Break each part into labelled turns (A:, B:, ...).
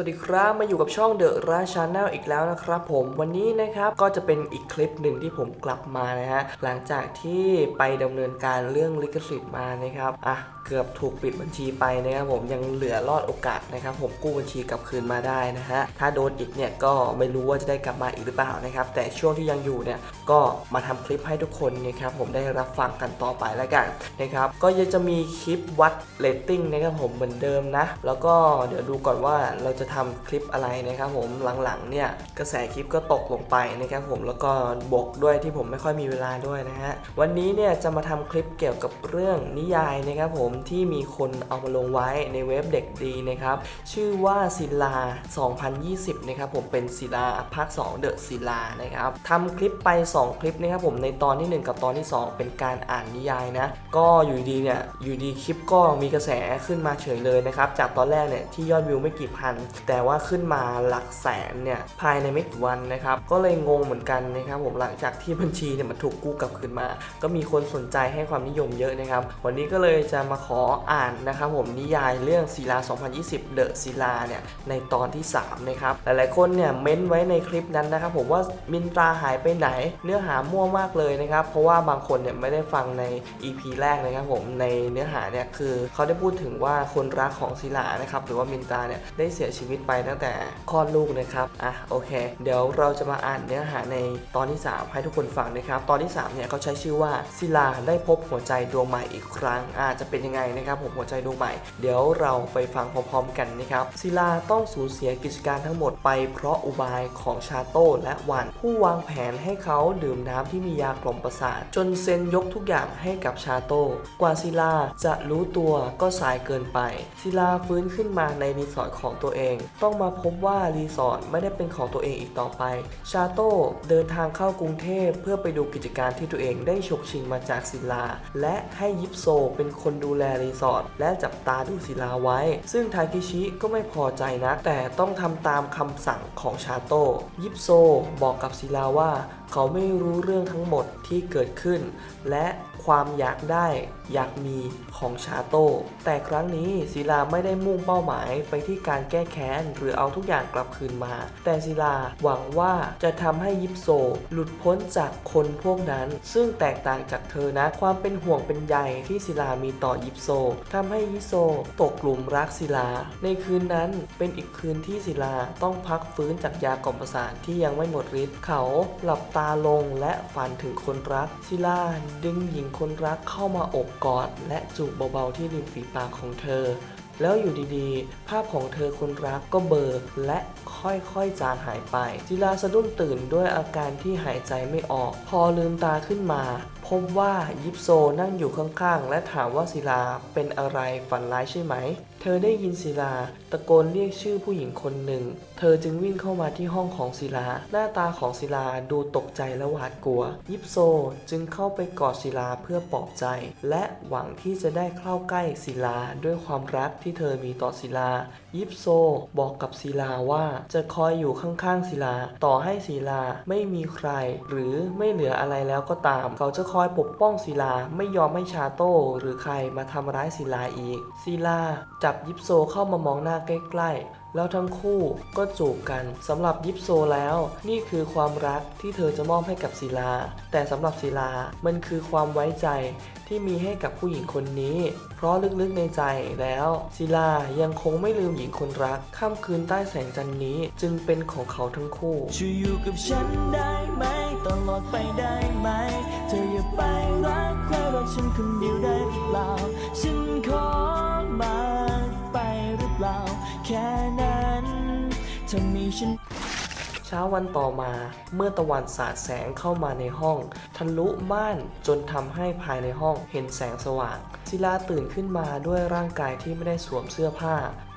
A: สวัสดีครับมาอยู่กับช่องเดอะราชาแนลอีกแล้วนะครับผมวันนี้นะครับก็จะเป็นอีกคลิปหนึ่งที่ผมกลับมานะฮะหลังจากที่ไปดำเนินการเรื่องลิขสิทธิ์มานะครับอะ เกือบถูกปิดบัญชีไปนะครับผมยังเหลือรอดโอกาสนะครับ ผมกู้บัญชีกลับคืนมาได้นะฮะถ้าโดนอีกเนี่ยก็ไม่รู้ว่าจะได้กลับมาอีกหรือเปล่านะครับ แต่ช่วงที่ยังอยู่เนี่ยก็มาทำคลิปให้ทุกคนนะครับผมได้รับฟังกันต่อไปแล้วกันนะครับก็ยังจะมีคลิปวัดเรตติ้งนะครับผมเหมือนเดิมนะ แล้วก็เดี๋ยวดูก่อนว่าเราจะทำคลิปอะไรนะครับผมหลังๆเนี่ยกระแสคลิปก็ตกลงไปนะครับผมแล้วก็บกด้วยที่ผมไม่ค่อยมีเวลาด้วยนะฮะวันนี้เนี่ยจะมาทำคลิปเกี่ยวกับเรื่องนิยายนะครับผมที่มีคนเอามาลงไว้ในเว็บเด็กดีนะครับ ชื่อว่าศิลา 2020 นะครับผมเป็นศิลาภาค 2 เดอะศิลานะครับทำคลิปไป 2 คลิปนะครับผมในตอนทีหนึ่1 กับตอนที่ 2 เป็นการอ่านนิยายนะ ก็อยู่ดีเนี่ยอยู่ดีคลิปก็มีกระแสขึ้นมาเฉยเลยนะครับ จากตอนแรกเนี่ยที่ยอดวิวไม่กี่พัน แต่ว่าขึ้นมาหลักแสนเนี่ยภายในไม่กี่วันนะครับ ก็เลยงงเหมือนกันนะครับผมหลังจากที่บัญชีเนี่ยมันถูกกู้กลับคืนมา ก็มีคนสนใจให้ความนิยมเยอะนะครับ วันนี้ก็เลยจะมาขขออ่านนะครับผมนิยายเรื่องศิลา 2020 เดอะศิลาเนี่ยในตอนที่ 3 นะครับ หลายๆคนเนี่ยเม้นไว้ในคลิปนั้นนะครับผมว่ามินตราหายไปไหน เนื้อหามั่วมากเลยนะครับ เพราะว่าบางคนเนี่ยไม่ได้ฟังใน EP แรกนะครับผมในเนื้อหาเนี่ยคือเขาได้พูดถึงว่าคนรักของศิลานะครับหรือว่ามินตราเนี่ยได้เสียชีวิตไปตั้งแต่คลอดลูกนะครับอะโอเค เดี๋ยวเราจะมาอ่านเนื้อหาในตอนที่ 3 ให้ทุกคนฟังนะครับ ตอนที่3เนี่ยเขาใช้ชื่อว่าศิลาได้พบหัวใจดวงใหม่อีกครั้งอ่าจะเป็นยังไงนะครับผมหัวใจดวงใหม่ เดี๋ยวเราไปฟังพร้อมๆกันนะครับศิลาต้องสูญเสียกิจการทั้งหมดไปเพราะอุบายของชาโต้และวันผู้วางแผนให้เขาดื่มน้ำที่มียากล่อมประสาท จนเซนยกทุกอย่างให้กับชาโต้กว่าศิลาจะรู้ตัวก็สายเกินไป ศิลาฟื้นขึ้นมาในรีสอร์ทของตัวเอง ต้องมาพบว่ารีสอร์ทไม่ได้เป็นของตัวเองอีกต่อไป ชาโต้เดินทางเข้ากรุงเทพเพื่อไปดูกิจการที่ตัวเองได้ฉกชิงมาจากศิลา และให้ยิปโซเป็นคนดูแลรีสอร์ทและจับตาดูศิลาไว้ ซึ่งทาคิชิก็ไม่พอใจนะแต่ต้องทำตามคำสั่งของชาโต้ยิปโซบอกกับศิลาว่า เขาไม่รู้เรื่องทั้งหมดที่เกิดขึ้น และ ความอยากได้อยากมีของชาโต้ แต่ครั้งนี้ศิลาไม่ได้มุ่งเป้าหมายไปที่การแก้แค้นหรือเอาทุกอย่างกลับคืนมา แต่ศิลาหวังว่าจะทำให้ยิปโซ หลุดพ้นจากคนพวกนั้น ซึ่งแตกต่างจากเธอนะ ความเป็นห่วงเป็นใยที่ศิลามีต่อยิปโซทำให้ยิปโซตกหลุมรักศิลา ในคืนนั้นเป็นอีกคืนที่ศิลาต้องพักฟื้นจากยากล่อมประสาทที่ยังไม่หมดฤทธิ์เขาหลับตาลงและฝันถึงคนรักศิลาดึงหญิงคนรักเข้ามาอบกอด และจูบเบาๆที่ริมฝีปากของเธอ แล้วอยู่ดีๆ ภาพของเธอคนรักก็เบลอและค่อยๆจางหายไปจิลาสะดุ้งตื่นด้วยอาการที่หายใจไม่ออก พอลืมตาขึ้นมา พบว่ายิปโซนั่งอยู่ข้างๆ และถามว่าศิลาเป็นอะไรฝันร้ายใช่ไหม เธอได้ยินศิลา ตะโกนเรียกชื่อผู้หญิงคนหนึ่ง เธอจึงวิ่งเข้ามาที่ห้องของศิลา หน้าตาของศิลาดูตกใจและหวาดกลัว ยิปโซจึงเข้าไปกอดศิลาเพื่อปลอบใจ และหวังที่จะได้เข้าใกล้ศิลาด้วยความรักที่เธอมีต่อศิลา ยิปโซบอกกับศิลาว่าจะคอยอยู่ข้างๆศิลา ต่อให้ศิลาไม่มีใคร หรือไม่เหลืออะไรแล้วก็ตาม เขาจะคอยปกป้องศิลาไม่ยอมให้ชาโต้หรือใครมาทำร้ายศิลาอีกศิลาจับยิปโซเข้ามามองหน้าใกล้ๆ แล้วทั้งคู่ก็จูบกันสำหรับยิปโซแล้ว นี่คือความรักที่เธอจะมอบให้กับศิลา แต่สำหรับศิลามันคือความไว้ใจที่มีให้กับผู้หญิงคนนี้ เพราะลึกๆในใจแล้วศิลายังคงไม่ลืมหญิงคนรักค่ำคืนใต้แสงจันทร์นี้จึงเป็นของเขาทั้งคู่
B: ช่วยอยู่กับฉันได้ไหมตลอดไปได้ไหม เธออย่าไปรักใครรักฉันคนเดียวได้หรือเปล่า ฉันขอมา เปล่า แค่นั้นเธอมีฉัน
A: เช้าวันต่อมาเมื่อตะวันสาดแสงเข้ามาในห้อง ทะลุม่านจนทำให้ภายในห้องเห็นแสงสว่าง ศิลาตื่นขึ้นมาด้วยร่างกายที่ไม่ได้สวมเสื้อผ้า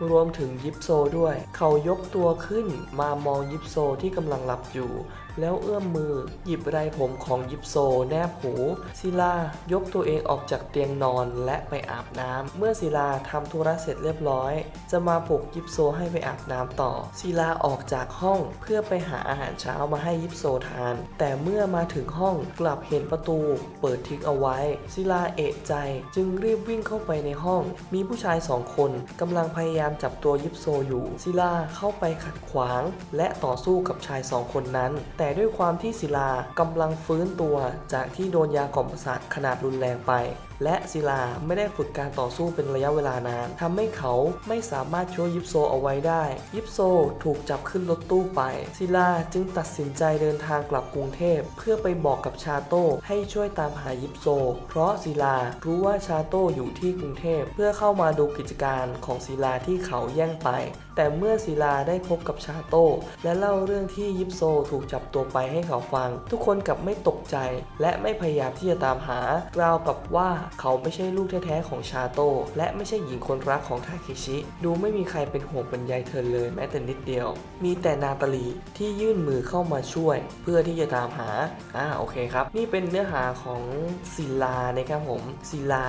A: รวมถึงยิปโซด้วย เขายกตัวขึ้นมามองยิปโซที่กำลังหลับอยู่แล้วเอื้อมมือ หยิบไรผมของยิปโซ แนบหูศิลายกตัวเองออกจากเตียงนอนและไปอาบน้ำเมื่อศิลาทำธุระเสร็จเรียบร้อย จะมาปลุกยิปโซให้ไปอาบน้ำต่อศิลาออกจากห้องเพื่อไปหาอาหารเช้ามาให้ยิปโซทาน แต่เมื่อมาถึงห้องกลับเห็นประตู เปิดทิ้งเอาไว้ศิลาเอะใจจึงรีบวิ่งเข้าไปในห้อง มีผู้ชายสองคนกำลังพยายามจับตัวยิปโซอยู่ศิลาเข้าไปขัดขวาง และต่อสู้กับชายสองคนนั้นแต่ด้วยความที่ศิลากำลังฟื้นตัวจากที่โดนยากล่อมประสาทขนาดรุนแรงไป และศิลาไม่ได้ฝึกการต่อสู้เป็นระยะเวลานานทำให้เขาไม่สามารถช่วยยิปโซเอาไว้ได้ ยิปโซถูกจับขึ้นรถตู้ไป ศิลาจึงตัดสินใจเดินทางกลับกรุงเทพ เพื่อไปบอกกับชาโต้ให้ช่วยตามหายิปโซ เพราะศิลารู้ว่าชาโต้อยู่ที่กรุงเทพ เพื่อเข้ามาดูกิจการของศิลาที่เขาแย่งไป แต่เมื่อศิลาได้พบกับชาโต้และเล่าเรื่องที่ยิปโซถูกจับตัวไปให้เขาฟัง ทุกคนกลับไม่ตกใจ และไม่พยายามที่จะตามหาราวกับว่าเขาไม่ใช่ลูกแท้ๆของชาโต้และไม่ใช่หญิงคนรักของทาเคชิ ดูไม่มีใครเป็นห่วงเป็นใยเธอเลยแม้แต่นิดเดียว มีแต่นาตาลีที่ยื่นมือเข้ามาช่วย เพื่อที่จะตามหา อ่าโอเคครับ นี่เป็นเนื้อหาของศิลานะครับผมศิลา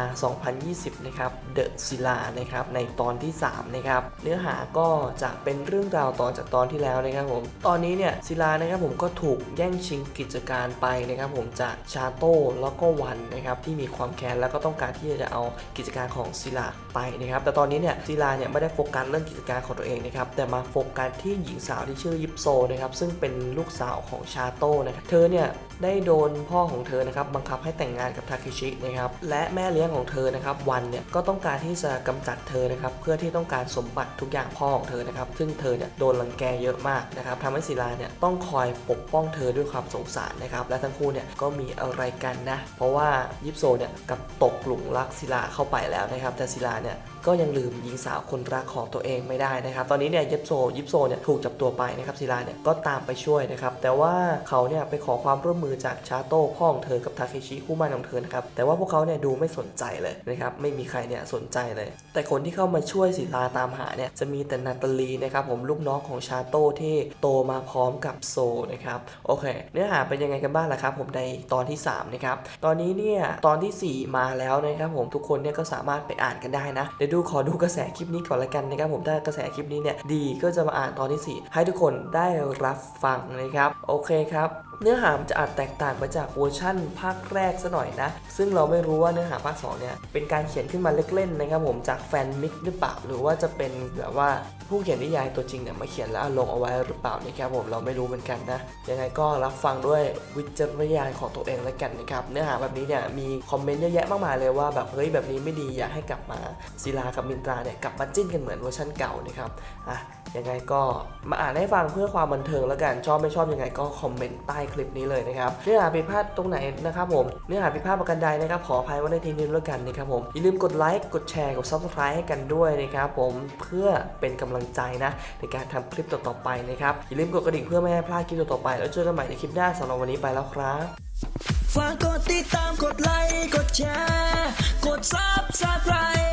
A: 2020 นะครับเดอะศิลานะครับในตอนที่ 3 นะครับ เนื้อหาก็จะเป็นเรื่องราวต่อจากตอนที่แล้วนะครับผม ตอนนี้เนี่ยศิลานะครับผมก็ถูกแย่งชิงกิจการไปนะครับผมจากชาโต้แล้วก็วันนะครับที่มีความแค้นแล้วก็ต้องการที่จะเอากิจการของศิลาไปนะครับแต่ตอนนี้เนี่ยศิลาเนี่ยไม่ได้โฟกัสเรื่องกิจการของตัวเองนะครับแต่มาโฟกัสที่หญิงสาวที่ชื่อยิปโซนะครับซึ่งเป็นลูกสาวของชาโต้นะครับเธอเนี่ย ได้โดนพ่อของเธอนะครับบังคับให้แต่งงานกับทาเคชินะครับและแม่เลี้ยงของเธอนะครับวันเนี่ยก็ต้องการที่จะกำจัดเธอนะครับเพื่อที่ต้องการสมบัติทุกอย่างพ่อของเธอนะครับซึ่งเธอเนี่ยโดนรังแกเยอะมากนะครับทำให้ศิลาเนี่ยต้องคอยปกป้องเธอด้วยความสงสารนะครับและทั้งคู่เนี่ยก็มีอะไรกันนะเพราะว่ายิปโซเนี่ยกับตกหลุมรักศิลาเข้าไปแล้วนะครับแต่ศิลาเนี่ย ก็ยังลืมหญิงสาวคนรักของตัวเองไม่ได้นะครับ ตอนนี้เนี่ยยิปโซยิปโซเนี่ยถูกจับตัวไปนะครับศิลาเนี่ยก็ตามไปช่วยนะครับ แต่ว่าเขาเนี่ยไปขอความร่วมมือจากชาโต้พ่อของเธอกับทาเคชิคู่มั่นของเธอนะครับ แต่ว่าพวกเขาเนี่ยดูไม่สนใจเลยนะครับ ไม่มีใครเนี่ยสนใจเลย แต่คนที่เข้ามาช่วยศิลาตามหาเนี่ยจะมีแต่นาตาลีนะครับผมลูกน้องของชาโต้ที่โตมาพร้อมกับโซนะครับ โอเค เนื้อหาเป็นยังไงกันบ้างล่ะครับ ผมในตอนที่3นะครับ ตอนนี้เนี่ยตอนทีสี่4 มาแล้วนะครับผมทุกคนเนี่ยก็สามารถไปอ่านกันได้นะเดี๋ยวดูขอดูกระแสคลิปนี้ก่อนละกันนะครับผมถ้ากระแสคลิปนี้เนี่ยดีก็จะมาอ่านตอนที่ 4 ให้ทุกคนได้รับฟังนะครับ โอเคครับ เนื้อหามันจะอาจแตกต่างไปจากเวอร์ชั่นภาคแรกซะหน่อยนะ ซึ่งเราไม่รู้ว่าเนื้อหาภาค2เนี่ยเป็นการเขียนขึ้นมาเล่นๆนะครับผมจากแฟนมิกหรือเปล่าหรือว่าจะเป็นแบบว่าผู้เขียนนิยายตัวจริงเนี่ยมาเขียนแล้วลงเอาไว้หรือเปล่านะครับผมเราไม่รู้เหมือนกันนะยังไงก็รับฟังด้วยวิจารณญาณของตัวเองแล้วกันนะครับเนื้อหาแบบนี้เนี่ยมีคอมเมนต์เยอะแยะมากมายเลยว่าแบบเฮ้ยแบบนี้ไม่ดีอยากให้กลับมาศิลากับมินตราเนี่ยกลับมาจิ้นกันเหมือนเวอร์ชันเก่านะครับอะยังไงก็มาอ่านให้ฟังเพื่อความบันเทิงแล้วกันชอบไม่ชอบยังไงก็คอมเมนต์ใต้คลิปนี้เลยนะครับเนื้อหาผิดพลาดตรงไหนนะครับผมเนื้อหาผิดพลาดประกันใดนะครับขออภัยไว้ในทีนี้แล้วกันนะครับผมอย่าลืมกดไลค์กดแชร์กด subscribe ให้กันด้วยนะครับผมเพื่อเป็นกำลังใจนะในการทำคลิปต่อๆไปนะครับอย่าลืมกดกระดิ่งเพื่อไม่ให้พลาดคลิปต่อๆไป แล้วเจอกันใหม่ในคลิปหน้าสำหรับวันนี้ไปแล้วครับ
B: ฝากกดติดตามกดไลค์กดแชร์กดซับสไครต์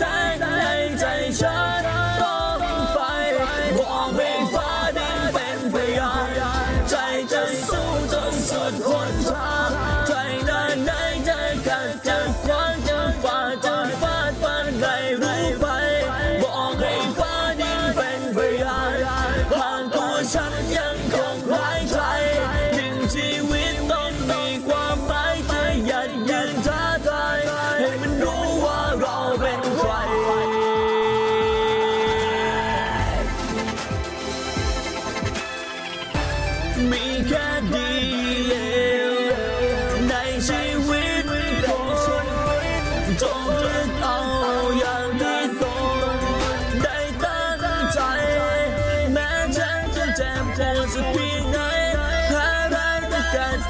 B: ยั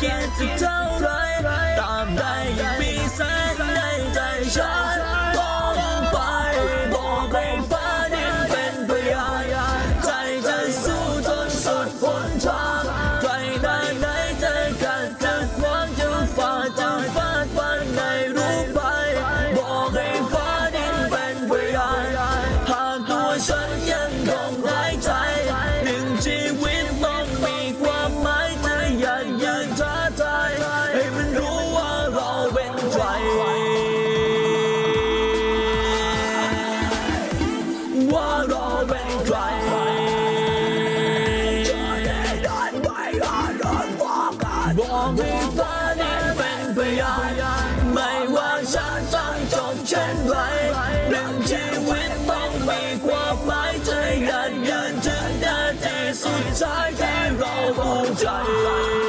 B: get the time บอกให้ฟ้านั้นเป็นพยไม่ว่าฉันต้อจบเช่นไรนึ่ชีวิตต้องมีความหมายใจหยัดนถึงทีสุดท้ายที่เราภูมิใจ